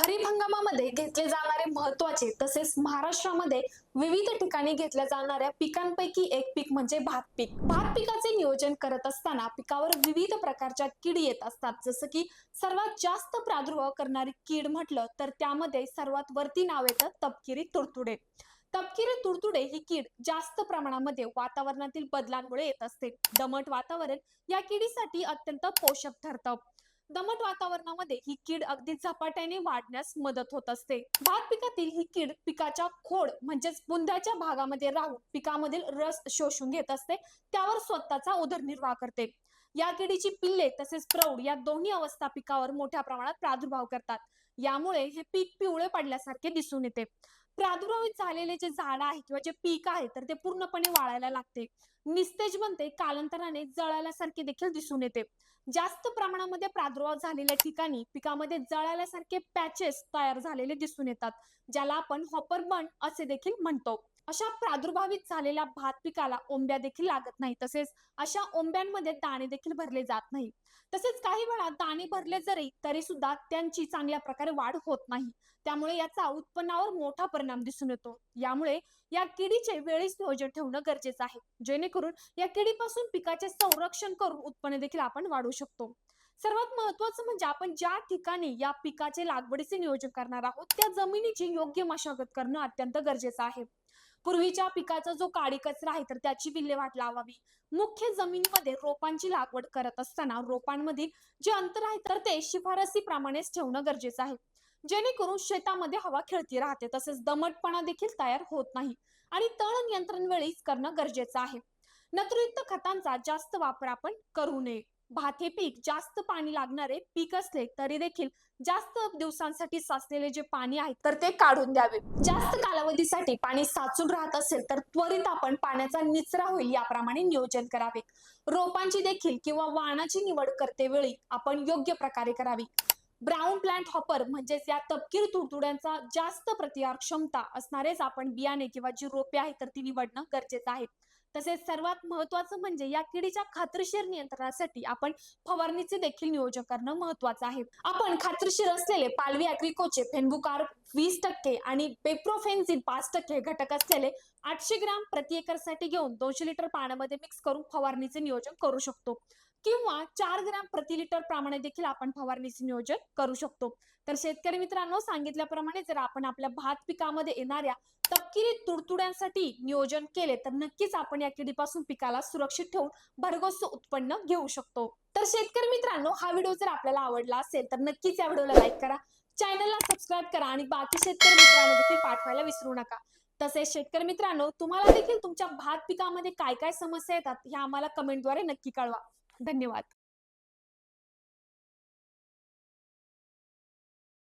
खरीप हंगामामध्ये घेतले जाणारे महत्त्वाचे तसेच महाराष्ट्रामध्ये विविध ठिकाणी घेतल्या जाणाऱ्या पिकांपैकी एक पीक म्हणजे भात पीक. भात पिकाचे नियोजन करत असताना पिकावर विविध प्रकारच्या कीड येत असतात. जसं की सर्वात जास्त प्रादुर्भाव करणारी कीड म्हटलं तर त्यामध्ये सर्वात वरती नाव येतं तपकिरी तुडतुडे. तपकिरी तुडतुडे ही कीड जास्त प्रमाणामध्ये वातावरणातील बदलांमुळे येत असते. दमट वातावरण या किडीसाठी अत्यंत पोषक ठरतं. दमट वातावरणामध्ये ही कीड अगदी झपाट्याने वाढण्यास मदत होत असते. भात पिकातील ही कीड पिकाच्या खोड म्हणजेच बुंध्याच्या भागामध्ये राहून पिकामधील रस शोषून घेत असते. त्यावर स्वतःचा उदरनिर्वाह करते. या किडीची पिल्ले तसेच प्रौढ या दोन्ही अवस्था पिकावर मोठ्या प्रमाणात प्रादुर्भाव करतात. यामुळे हे पीक पिवळे पडल्यासारखे दिसून येते. प्रादुर्भावित झालेले जे झाड आहे किंवा जे पीक आहे तर ते पूर्णपणे वाळायला लागते. निस्तेज बनते कालांतराने जळाल्यासारखे देखील दिसून येते. जास्त प्रमाणामध्ये प्रादुर्भाव झालेल्या ठिकाणी पिकामध्ये जळाल्यासारखे पॅचेस तयार झालेले दिसून येतात ज्याला आपण हॉपर बन असे देखील म्हणतो. अशा प्रादुर्भावित झालेल्या भात पिकाला ओंब्या देखील लागत नाही. तसेच अशा ओंब्यांमध्ये दाणे देखील भरले जात नाही. तसेच काही वेळा दाणे भरले जरी तरी सुद्धा त्यांची चांगल्या प्रकारे वाढ होत नाही. त्यामुळे याचा उत्पन्नावर मोठा परिणाम दिसून येतो. यामुळे या किडीचे वेळीच नियोजन ठेवणं गरजेचं आहे. जेणेकरून या किडीपासून पिकाचे संरक्षण करून उत्पन्न देखील आपण वाढवू शकतो. सर्वात महत्वाचं म्हणजे आपण ज्या ठिकाणी या पिकाचे लागवडीचे नियोजन करणार आहोत त्या जमिनीची योग्य मशागत करणं अत्यंत गरजेचं आहे. पूर्वीच्या पिकाचा जो काळी कचरा आहे तर त्याची विल्हेवाट लावावी. मुख्य जमिनीमध्ये रोपांची लागवड करत असताना रोपांमधील जे अंतर आहे तर ते शिफारसी प्रमाणेच ठेवणं गरजेचं आहे. जेणेकरून शेतामध्ये हवा खेळती राहते तसेच दमटपणा देखील तयार होत नाही आणि तण नियंत्रण वेळीच करणं गरजेचं आहे. नत्रयुक्त खतांचा जास्त वापर आपण करू नये. भात हे पीक जास्त पाणी लागणारे पीक असले तरी देखील जास्त दिवसांसाठी साचलेले जे पाणी आहे तर ते काढून द्यावे. जास्त कालावधीसाठी पाणी साचून राहत असेल तर त्वरित आपण पाण्याचा निचरा होईल याप्रमाणे नियोजन करावे. रोपांची देखील किंवा वाणाची निवड करते वेळी आपण योग्य प्रकारे करावी. ब्राऊन प्लांट हॉपर म्हणजेच या तपकीर तुडतुड्यांचा जास्त प्रतिकार क्षमता असणारेच आपण बियाणे किंवा जी रोपे आहेत तर ती निवडणं गरजेचं आहे. तसेच सर्वात महत्वाचं म्हणजे या किडीच्या खात्रीशीर नियंत्रणासाठी आपण फवारणीचे देखील नियोजन करणं महत्वाचं आहे. आपण खात्रीशीर असलेले पालवी अॅग्रिकोचे फेनबुकार वीस टक्के आणि पेप्रोफेन्झिन पाच टक्के घटक असलेले आठशे ग्राम प्रति एकरसाठी घेऊन दोनशे लिटर पाण्यामध्ये मिक्स करून फवारणीचे नियोजन करू शकतो. किंवा चार ग्रॅम प्रति लिटर प्रमाणे देखील आपण फवारणीचे नियोजन करू शकतो. तर शेतकरी मित्रांनो सांगितल्याप्रमाणे जर आपण आपल्या भात पिकामध्ये येणाऱ्या तपकिरी तुडतुड्यांसाठी नियोजन केले तर नक्कीच आपण या किडीपासून पिकाला सुरक्षित ठेवून भरघोस उत्पन्न घेऊ शकतो. तर शेतकरी मित्रांनो हा व्हिडिओ जर आपल्याला आवडला असेल तर नक्कीच या व्हिडिओला लाईक करा चॅनलला सबस्क्राईब करा आणि बाकी शेतकरी मित्रांना देखील पाठवायला विसरू नका. तसेच शेतकरी मित्रांनो तुम्हाला देखील तुमच्या भात पिकामध्ये काय काय समस्या येतात हे आम्हाला कमेंटद्वारे नक्की कळवा. धन्यवाद.